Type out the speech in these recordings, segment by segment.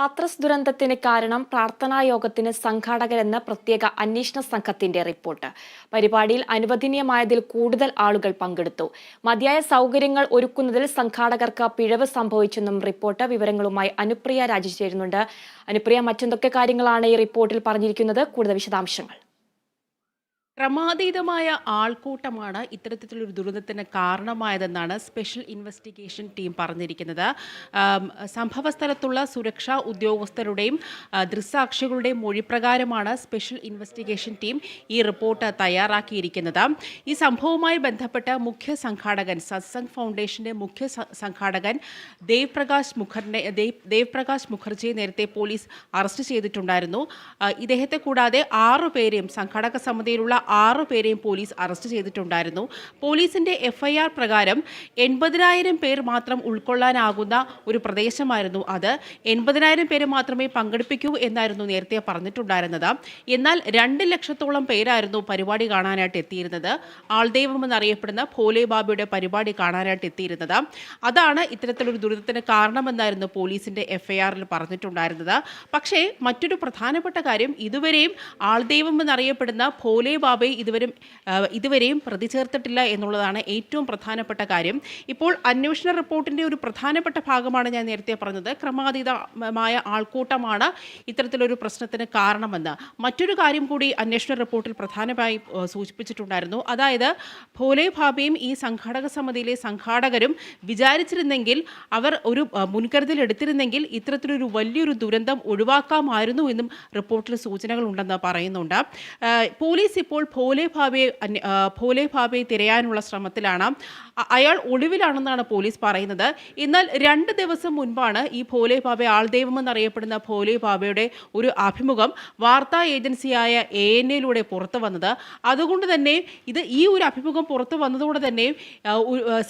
ഹാത്രസ് ദുരന്തത്തിന് കാരണം പ്രാർത്ഥനാ യോഗത്തിന് സംഘാടകരെന്ന പ്രത്യേക അന്വേഷണ സംഘത്തിന്റെ റിപ്പോർട്ട്. പരിപാടിയിൽ അനുവദനീയമായതിൽ കൂടുതൽ ആളുകൾ പങ്കെടുത്തു. മതിയായ സൗകര്യങ്ങൾ ഒരുക്കുന്നതിൽ സംഘാടകർക്ക് പിഴവ് സംഭവിച്ചെന്നും റിപ്പോർട്ട് വിവരങ്ങളുമായി അനുപ്രിയ രാജു ചേരുന്നുണ്ട്. അനുപ്രിയ മറ്റെന്തൊക്കെ കാര്യങ്ങളാണ് ഈ റിപ്പോർട്ടിൽ പറഞ്ഞിരിക്കുന്നത്? കൂടുതൽ വിശദാംശങ്ങൾ. ക്രമാതീതമായ ആൾക്കൂട്ടമാണ് ഇത്തരത്തിലൊരു ദുരന്തത്തിന് കാരണമായതെന്നാണ് സ്പെഷ്യൽ ഇൻവെസ്റ്റിഗേഷൻ ടീം പറഞ്ഞിരിക്കുന്നത്. സംഭവസ്ഥലത്തുള്ള സുരക്ഷാ ഉദ്യോഗസ്ഥരുടെയും ദൃസാക്ഷികളുടെയും മൊഴിപ്രകാരമാണ് സ്പെഷ്യൽ ഇൻവെസ്റ്റിഗേഷൻ ടീം ഈ റിപ്പോർട്ട് തയ്യാറാക്കിയിരിക്കുന്നത്. ഈ സംഭവവുമായി ബന്ധപ്പെട്ട മുഖ്യ സംഘാടകൻ സത്സംഗ് ഫൗണ്ടേഷന്റെ മുഖ്യ സംഘാടകൻ ദേവ് പ്രകാശ് മുഖർനെ ദേവ് പ്രകാശ് മുഖർജിയെ നേരത്തെ പോലീസ് അറസ്റ്റ് ചെയ്തിട്ടുണ്ടായിരുന്നു. ഇദ്ദേഹത്തെ കൂടാതെ ആറു പേരെയും സംഘാടക സമിതിയിലുള്ള ആറു പേരെയും പോലീസ് അറസ്റ്റ് ചെയ്തിട്ടുണ്ടായിരുന്നു. പോലീസിന്റെ എഫ്ഐആർ പ്രകാരം എൺപതിനായിരം പേർ മാത്രം ഉൾക്കൊള്ളാനാകുന്ന ഒരു പ്രദേശമായിരുന്നു അത്. എൺപതിനായിരം പേര് മാത്രമേ പങ്കെടുപ്പിക്കൂ എന്നായിരുന്നു നേരത്തെ പറഞ്ഞിട്ടുണ്ടായിരുന്നത്. എന്നാൽ രണ്ട് ലക്ഷത്തോളം പേരായിരുന്നു പരിപാടി കാണാനായിട്ട് എത്തിയിരുന്നത്. ആൾദൈവം എന്നറിയപ്പെടുന്ന ഭോലെ ബാബയുടെ പരിപാടി കാണാനായിട്ട് എത്തിയിരുന്നത്. അതാണ് ഇത്തരത്തിലൊരു ദുരിതത്തിന് കാരണമെന്നായിരുന്നു പോലീസിന്റെ എഫ്ഐആറിൽ പറഞ്ഞിട്ടുണ്ടായിരുന്നത്. പക്ഷേ മറ്റൊരു പ്രധാനപ്പെട്ട കാര്യം ഇതുവരെയും ആൾദൈവം എന്നറിയപ്പെടുന്ന ഭോലെ ബാബയെ ഇതുവരും ഇതുവരെയും പ്രതിചേർത്തിട്ടില്ല എന്നുള്ളതാണ് ഏറ്റവും പ്രധാനപ്പെട്ട കാര്യം. ഇപ്പോൾ അന്വേഷണ റിപ്പോർട്ടിന്റെ ഒരു പ്രധാനപ്പെട്ട ഭാഗമാണ് ഞാൻ നേരത്തെ പറഞ്ഞത്. ക്രമാതീതമായ ആൾക്കൂട്ടമാണ് ഇത്തരത്തിലൊരു പ്രശ്നത്തിന് കാരണമെന്ന്. മറ്റൊരു കാര്യം കൂടി അന്വേഷണ റിപ്പോർട്ടിൽ പ്രധാനമായി സൂചിപ്പിച്ചിട്ടുണ്ടായിരുന്നു. അതായത് ഭോലെ ഭാബിയും ഈ സംഘാടക സമിതിയിലെ സംഘാടകരും വിചാരിച്ചിരുന്നെങ്കിൽ അവർ ഒരു മുൻകരുതൽ എടുത്തിരുന്നെങ്കിൽ ഇത്തരത്തിലൊരു വലിയൊരു ദുരന്തം ഒഴിവാക്കാമായിരുന്നു എന്നും റിപ്പോർട്ടിൽ സൂചനകളുണ്ടെന്ന് പറയുന്നുണ്ട്. പോലീസ് ഇപ്പോൾ ഭോലെ ഭാബയെ ഭോലെ ഭാബയെ തിരയാനുള്ള ശ്രമത്തിലാണ് അയാൾ ഒളിവിലാണെന്നാണ് പോലീസ് പറയുന്നത്. എന്നാൽ രണ്ട് ദിവസം മുൻപാണ് ഈ ഭോലെ ബാബ ആൾദൈവം എന്നറിയപ്പെടുന്ന ഭോലെ ബാബയുടെ ഒരു അഭിമുഖം വാർത്താ ഏജൻസിയായ എ എൻ എയിലൂടെ പുറത്തു വന്നത്. അതുകൊണ്ട് തന്നെ ഇത് ഈ ഒരു അഭിമുഖം പുറത്തു വന്നതോടെ തന്നെ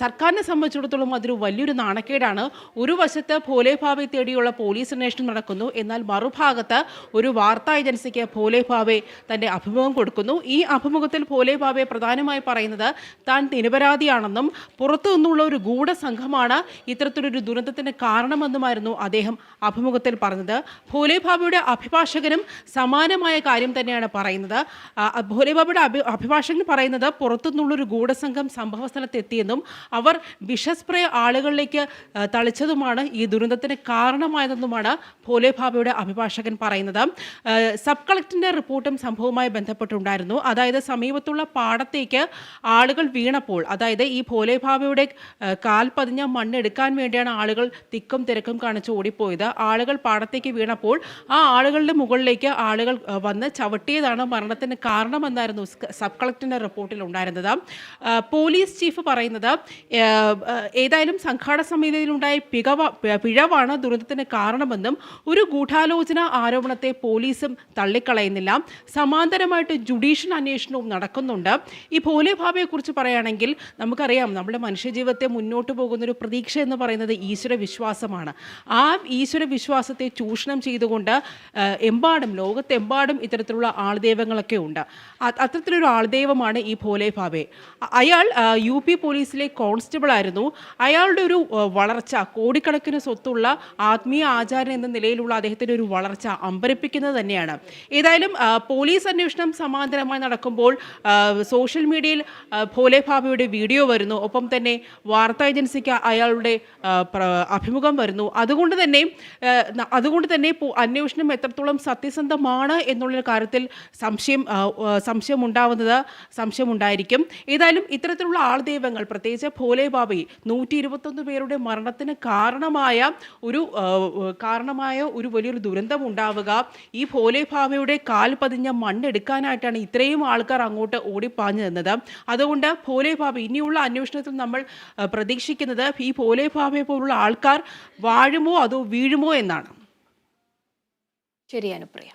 സർക്കാരിനെ സംബന്ധിച്ചിടത്തോളം അതൊരു വലിയൊരു നാണക്കേടാണ്. ഒരു വശത്ത് ഭോലെ ബാബയെ തേടിയുള്ള പോലീസ് അന്വേഷണം നടക്കുന്നു. എന്നാൽ മറുഭാഗത്ത് ഒരു വാർത്താ ഏജൻസിക്ക് ഭോലെ ബാബെ തന്റെ അഭിമുഖം കൊടുക്കുന്നു. ഈ അഭിമുഖത്തിൽ ഭോലെ ബാബെ പ്രധാനമായി പറയുന്നത് താൻ നിരപരാധിയാണെന്നും പുറത്തു നിന്നുള്ള ഒരു ഗൂഢസംഘമാണ് ഇത്തരത്തിലൊരു ദുരന്തത്തിന് കാരണമെന്നുമായിരുന്നു അദ്ദേഹം അഭിമുഖത്തിൽ പറഞ്ഞത്. ഭോലെ ഭാബയുടെ അഭിഭാഷകനും സമാനമായ കാര്യം തന്നെയാണ് പറയുന്നത്. ആ, ഭോലെ ഭാബയുടെ അഭി അഭിഭാഷകൻ പറയുന്നത് പുറത്തു നിന്നുള്ളൊരു ഗൂഢസംഘം സംഭവ സ്ഥലത്ത് എത്തിയെന്നും അവർ വിഷസ്പ്രേ ആളുകളിലേക്ക് തളിച്ചതുമാണ് ഈ ദുരന്തത്തിന് കാരണമായതെന്നുമാണ് ഭോലെ ഭാബയുടെ അഭിഭാഷകൻ പറയുന്നത്. സബ് കളക്ടറിന്റെ റിപ്പോർട്ടും സംഭവവുമായി ബന്ധപ്പെട്ടുണ്ടായിരുന്നു. അതായത് സമീപത്തുള്ള പാടത്തേക്ക് ആളുകൾ വീണപ്പോൾ അതായത് ഈ ഭോലെ ഭാബയുടെ കാൽ പതിഞ്ഞ മണ്ണെടുക്കാൻ വേണ്ടിയാണ് ആളുകൾ തിക്കും തിരക്കും കാണിച്ച് ഓടിപ്പോയത്. ആളുകൾ പാടത്തേക്ക് വീണപ്പോൾ ആ ആളുകളുടെ മുകളിലേക്ക് ആളുകൾ വന്ന് ചവിട്ടിയതാണ് മരണത്തിന് കാരണമെന്നായിരുന്നു സബ് കളക്ടറിന്റെ റിപ്പോർട്ടിൽ ഉണ്ടായിരുന്നത്. പോലീസ് ചീഫ് പറയുന്നത് ഏതായാലും സംഘാടക സമിതിയിലുണ്ടായ പിഴവ പിഴവാണ് ദുരന്തത്തിന് കാരണമെന്നും ഒരു ഗൂഢാലോചന ആരോപണത്തെ പോലീസും തള്ളിക്കളയുന്നില്ല. സമാന്തരമായിട്ട് ജുഡീഷ്യൽ അന്വേഷണവും നടക്കുന്നുണ്ട്. ഈ ഭോലെ ഭാബയെക്കുറിച്ച് പറയുകയാണെങ്കിൽ നമുക്കറിയാം നമ്മുടെ മനുഷ്യജീവിതത്തെ മുന്നോട്ട് പോകുന്ന ഒരു പ്രതീക്ഷ എന്ന് പറയുന്നത് ഈശ്വര വിശ്വാസമാണ്. ആ ഈശ്വര വിശ്വാസത്തെ ചൂഷണം ചെയ്തുകൊണ്ട് എമ്പാടും ലോകത്തെമ്പാടും ഇത്തരത്തിലുള്ള ആൾദൈവങ്ങളൊക്കെ ഉണ്ട്. അത്തരത്തിലൊരു ആൾദൈവമാണ് ഈ ഭോലെ ഭാവെ. അയാൾ യു പി പോലീസിലെ കോൺസ്റ്റബിൾ ആയിരുന്നു അയാളുടെ ഒരു വളർച്ച കോടിക്കണക്കിന് സ്വത്തുള്ള ആത്മീയ ആചാരൻ എന്ന നിലയിലുള്ള അദ്ദേഹത്തിന്റെ ഒരു വളർച്ച അമ്പരപ്പിക്കുന്നത് തന്നെയാണ്. ഏതായാലും പോലീസ് അന്വേഷണം സമാന്തരമായി നടക്കുമ്പോൾ സോഷ്യൽ മീഡിയയിൽ ഭോലെ ഭാബയുടെ വീഡിയോ വരുന്നു. ഒപ്പം തന്നെ വാർത്താ ഏജൻസിക്ക് അയാളുടെ അഭിമുഖം വരുന്നു. അതുകൊണ്ട് തന്നെ അതുകൊണ്ട് തന്നെ അന്വേഷണം എത്രത്തോളം സത്യസന്ധമാണ് എന്നുള്ള കാര്യത്തിൽ സംശയം സംശയം ഉണ്ടാവുന്നത് സംശയമുണ്ടായിരിക്കും. ഏതായാലും ഇത്തരത്തിലുള്ള ആൾദൈവങ്ങൾ പ്രത്യേകിച്ച് ഭോലെ ബാബി നൂറ്റി ഇരുപത്തൊന്ന് പേരുടെ മരണത്തിന് കാരണമായ ഒരു കാരണമായ ഒരു വലിയൊരു ദുരന്തം ഉണ്ടാവുക. ഈ ഭോലെ ബാബയുടെ കാൽ പതിഞ്ഞ മണ്ണെടുക്കാനായിട്ടാണ് ഇത്രയും ആൾക്കാർ അങ്ങോട്ട് ഓടിപ്പാഞ്ഞു നിന്നത്. അതുകൊണ്ട് ഭോലെ ഇനിയുള്ള ഇനിയുള്ള അന്വേഷണത്തിൽ നമ്മൾ പ്രതീക്ഷിക്കുന്നത് ഈ പോലെ ഭാവയെ പോലുള്ള ആൾക്കാർ വാഴുമോ അതോ വീഴുമോ എന്നാണ്. ശരി അനുപ്രിയ.